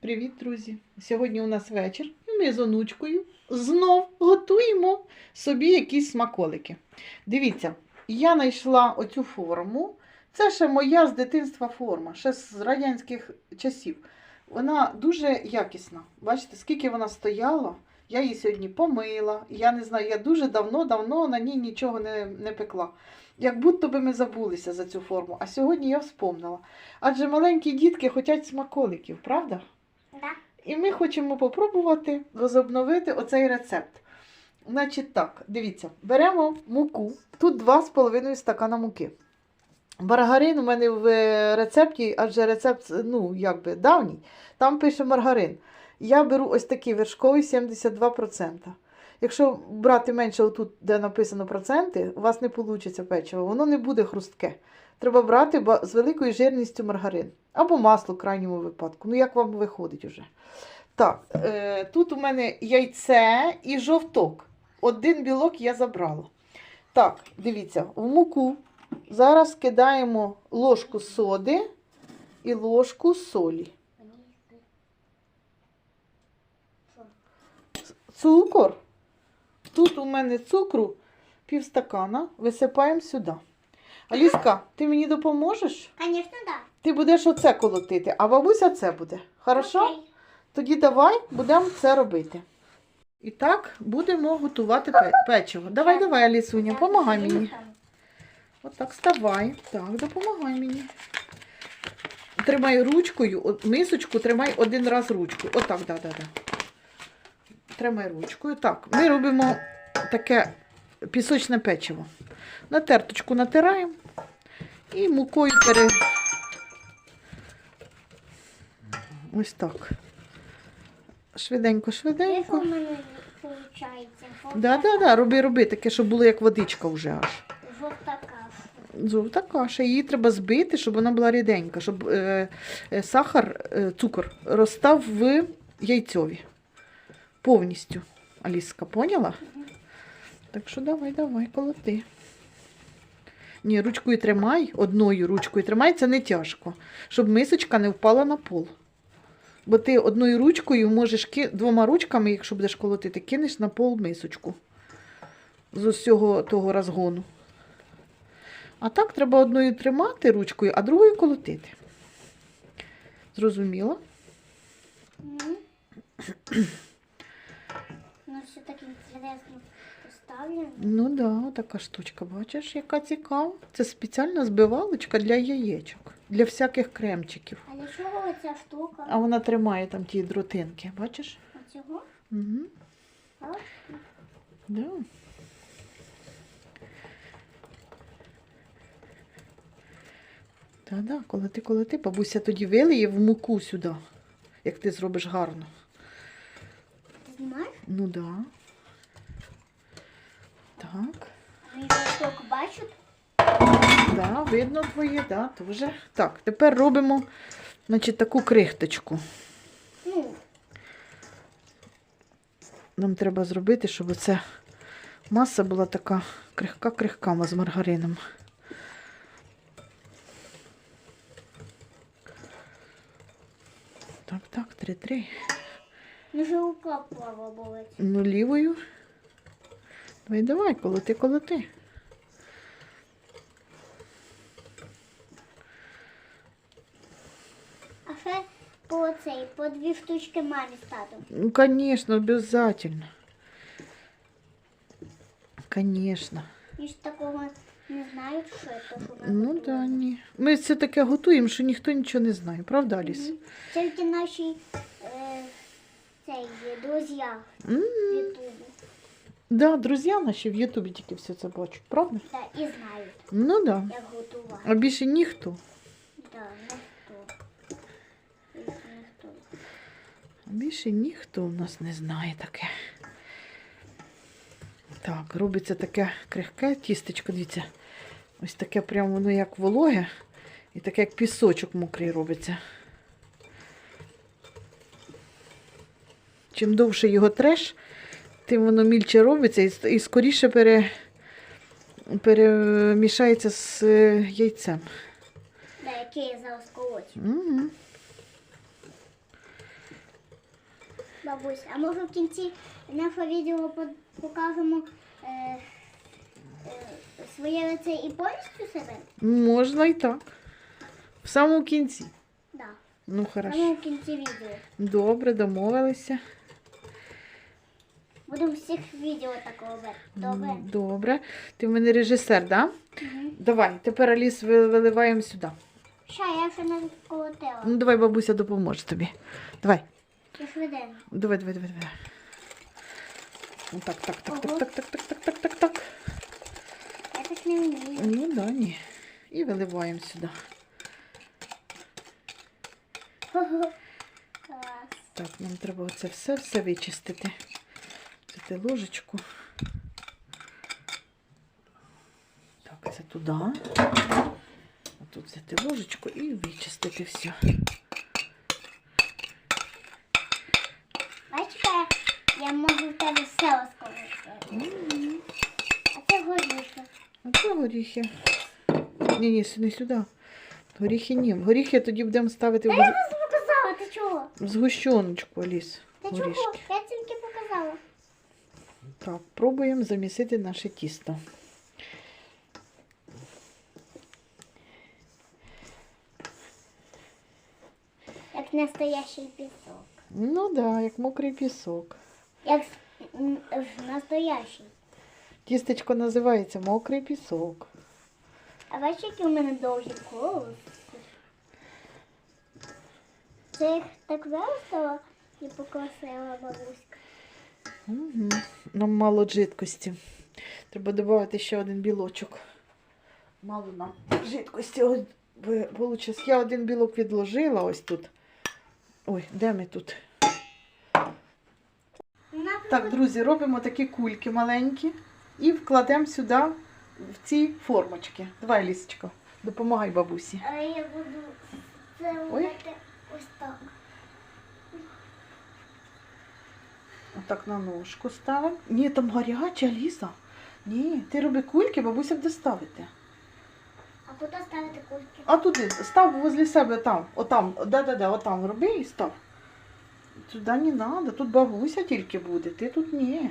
Привіт, друзі! Сьогодні у нас вечір, і ми з онучкою знов готуємо собі якісь смаколики. Дивіться, я знайшла оцю форму. Це ще моя з дитинства форма, ще з радянських часів. Вона дуже якісна. Бачите, скільки вона стояла. Я її сьогодні помила. Я не знаю, я дуже давно-давно на ній нічого не, не пекла. Як будто би ми забулися за цю форму. А сьогодні я вспомнила. Адже маленькі дітки хочуть смаколиків, правда? Да. І ми хочемо попробувати возобновити оцей рецепт. Значить так, дивіться, беремо муку. Тут 2,5 стакана муки. Маргарин у мене в рецепті, адже рецепт, ну, якби давній, там пише маргарин. Я беру ось такий вершковий 72%. Якщо брати менше отут, де написано проценти, у вас не вийде печиво, воно не буде хрустке. Треба брати з великою жирністю маргарин. Або масло в крайньому випадку. Ну, як вам виходить уже. Так, е, тут у мене яйце і жовток. Один білок я забрала. Так, дивіться, в муку зараз кидаємо ложку соди і ложку солі. Цукор. Тут у мене цукру півстакана. Висипаємо сюди. Аліска, ти мені допоможеш? Конечно, да. Ти будеш оце колотити, а бабуся це буде. Хорошо? Тоді давай будемо це робити. І так будемо готувати печиво. Давай, давай, Алісуня, помагай мені. Отак ставай. Так, допомагай мені. Тримай ручкою, мисочку тримай один раз ручкою. Отак, да, да, да. Тримай ручкою. Так, ми робимо таке пісочне печиво. На терточку натираємо і мукою пере. Ось так. Швиденько, швиденько. Да, да, да, роби, роби, таке, щоб було як водичка вже аж. Жовта каша. Жовта каша. Її треба збити, щоб вона була ріденька, щоб е, е, сахар, е, цукор розстав в яйцьові. Повністю. Аліска, поняла? Так що давай, давай, колоти. Ні, ручкою тримай, одною ручкою тримай, це не тяжко, щоб мисочка не впала на пол. Бо ти одною ручкою можеш двома ручками, якщо будеш колотити, кинеш на пол мисочку з усього того розгону. А так треба одною тримати ручкою, а другою колотити. Зрозуміло? Ну, все так інтересно поставлено. Ну да, така штучка, бачиш, яка цікава. Це спеціальна збивалочка для яєчок, для всяких кремчиків. А для чого оця штука? А вона тримає там ті дротинки, бачиш? Оцього? Угу. А? Да. Та-да, колоти, колоти, бабуся тоді вилиє в муку сюди, як ти зробиш гарно. Ну да. Так. Штуку бачу? Да, видно твоє, да, дуже. Так, тепер робимо значить, таку крихточку. Ну, Нам треба зробити, щоб оця маса була така крихка-крихка з маргарином. Так, так, три-три. Ну же рука плава болить. Ну, лівою. Давай, давай, колоти, колоти. А ще по цей, по дві штучки мамі з татом. Ну, конечно, обязательно. Конечно. І ж такого не знають, що ми Ну готуємо. да, ні. Ми це таке готуємо, що ніхто нічого не знає, правда, Аліс? Тільки наші е, цей, друзі М, з Ютубу. Да, друзі наші в Ютубі тільки все це бачать, правда? Да, і знають, Ну да. як готувати. А більше ніхто. Да, ніхто. Більше ніхто. А більше ніхто у нас не знає таке. Так, робиться таке крихке тістечко, дивіться. Ось таке прямо воно як вологе. І таке як пісочок мокрий робиться. Чим довше його треш, тим воно мільче робиться і, скоріше пере, перемішається з е, яйцем. Да, яке я зараз колоть. Угу. Бабусь, а може в кінці нашого відео покажемо е, е, своє лице і повністю себе? Можна і так. В самому кінці. Да. Ну, хорошо. в кінці відео. Добре, домовилися. Будемо всіх відео так робити. Добре? Добре. Ти в мене режисер, так? Да? Угу. Давай, тепер Аліс виливаємо сюди. Ща, я ще не колотила. Ну, давай, бабуся допоможе тобі. Давай. Я швиденько. Давай, давай, давай, давай. Ну, Так, так, так, так, так, так, так, так, так, так, так. Я так не вмію. Ну да, ні. І виливаємо сюди. Клас. Так, нам треба оце все, все вичистити. Взяти ложечку. Так, це туди. Тут взяти ложечку і вичистити все. Бачиш, я, можу в тебе все розколоти. А це горіхи. А це горіхи. Ні, ні, не сюди. Горіхи ні. Горіхи тоді будемо ставити в, Та я просто показала, ти чого? в згущеночку, Аліс. Ти чого? Я тільки показала. Так, пробуємо замісити наше тісто. Як настоящий пісок. Ну так, да, як мокрий пісок. Як настоящий. Тістечко називається мокрий пісок. А бачиш, які у мене довгі колоси? Це їх так виростила і покрасила бабуська. Угу. Нам мало жидкості. Треба додати ще один білочок. Мало нам жидкості. Ось, Я один білок відложила ось тут. Ой, де ми тут? Так, друзі, робимо такі кульки маленькі і вкладемо сюди в ці формочки. Давай, Лісочка, допомагай бабусі. А я буду це робити ось так. Отак на ножку ставимо. Ні, там гаряча Ліса. Ні, ти роби кульки, бабуся буде ставити. А куди ставити кульки? А туди, став возле себе там, отам, да-да-да, отам роби і став. Туди не треба, тут бабуся тільки буде, ти тут ні.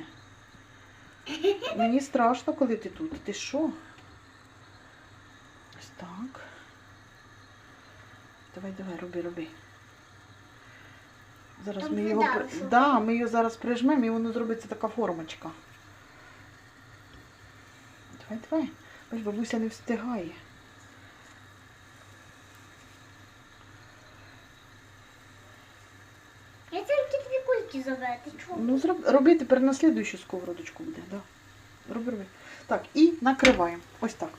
Мені страшно, коли ти тут. Ти що? Ось так. Давай, давай, роби, роби. Зараз ми його, при- да, ми його зараз прижмемо і воно зробиться така формочка. Давай, давай. Бач, бабуся не встигає. Я тільки дві кульки. Чого? Ну, зроб... роби тепер на слідуючу сковородочку буде, да. Роби, роби. Так, і накриваємо. Ось так.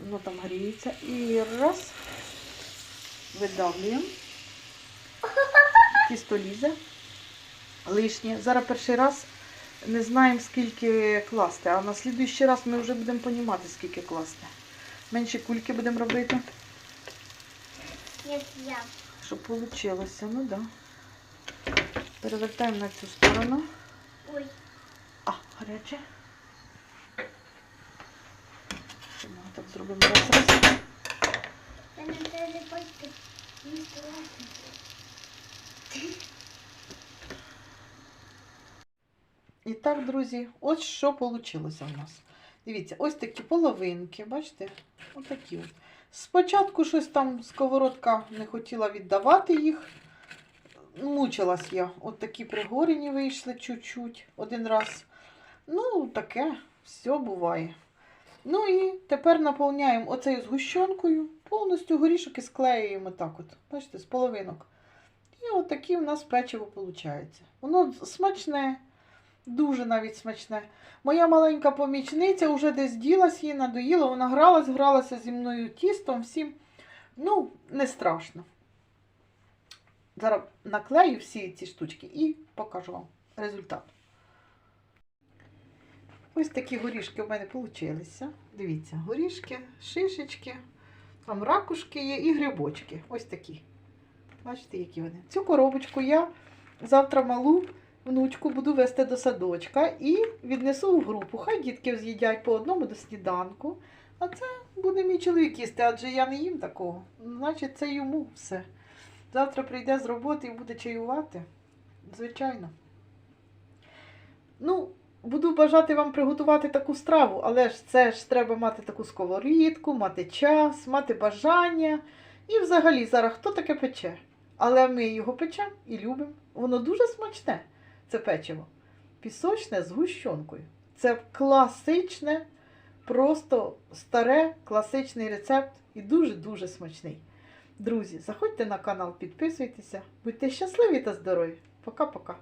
Воно там гріється. І раз. Видавлюємо. Тісто лізе. Лишнє. Зараз перший раз не знаємо, скільки класти, а на слідуючий раз ми вже будемо розуміти, скільки класти. Менші кульки будемо робити, Як я. щоб вийшло. Ну так. Да. Перевертаємо на цю сторону. Ой. А, гаряче. Ми так зробимо раз раз. Та не треба пальці. Не страшно. І так, друзі, ось що вийшло в нас. Дивіться, ось такі половинки, бачите? Ось такі от. Спочатку щось там сковородка не хотіла віддавати їх. Мучилась я. От такі пригорені вийшли чуть-чуть один раз. Ну, таке, все буває. Ну і тепер наповняємо оцею згущенкою, повністю горішок і склеюємо так от. Бачите, з половинок. І от такі в нас печиво виходить. Воно смачне, дуже навіть смачне. Моя маленька помічниця вже десь ділась, їй надоїло, вона гралась, гралася зі мною тістом, всім. Ну, не страшно. Зараз наклею всі ці штучки і покажу вам результат. Ось такі горішки в мене вийшли. Дивіться, горішки, шишечки, там ракушки є і грибочки. Ось такі. Бачите, які вони. Цю коробочку я завтра малу внучку буду вести до садочка і віднесу в групу. Хай дітки з'їдять по одному до сніданку. А це буде мій чоловік їсти, адже я не їм такого. Значить, це йому все. Завтра прийде з роботи і буде чаювати. Звичайно. Ну, буду бажати вам приготувати таку страву, але ж це ж треба мати таку сковорідку, мати час, мати бажання. І взагалі зараз хто таке пече? Але ми його печемо і любимо. Воно дуже смачне, це печиво. Пісочне з гущонкою. Це класичне, просто старе, класичний рецепт і дуже-дуже смачний. Друзі, заходьте на канал, підписуйтеся, будьте щасливі та здорові. Пока-пока.